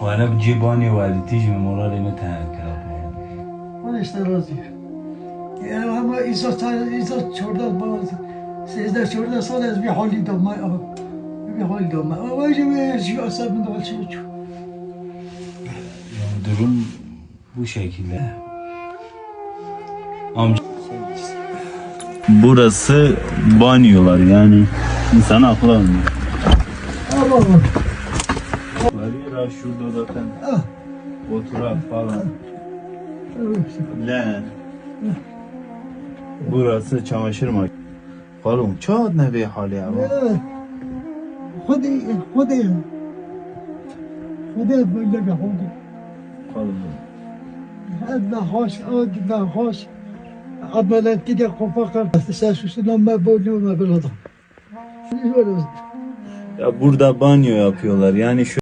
وانا بجيباني والدتي من مرة لما تهكرا من işte razıyım. Yani ama İsa çay- İsa çorda bazı sizler çorda sadece bir hali dama bir hali dama. Ama işte bir şey asabında var şey çok. Yani durum bu şekilde. Amca Burası banyolar yani insan aklı almıyor. Ama bak. Var ya şurada zaten Ah. oturak falan. evet. Lan. Burası çamaşır makinesi. Oğlum çok ne bir hal ya. Evet. خذي خذي خذي بقول لك خذي Oğlum. هذا خوش هذا خوش عملا كده فقط تساسس لما بقول ما بلطم Ya burada banyo yapıyorlar. Yani şu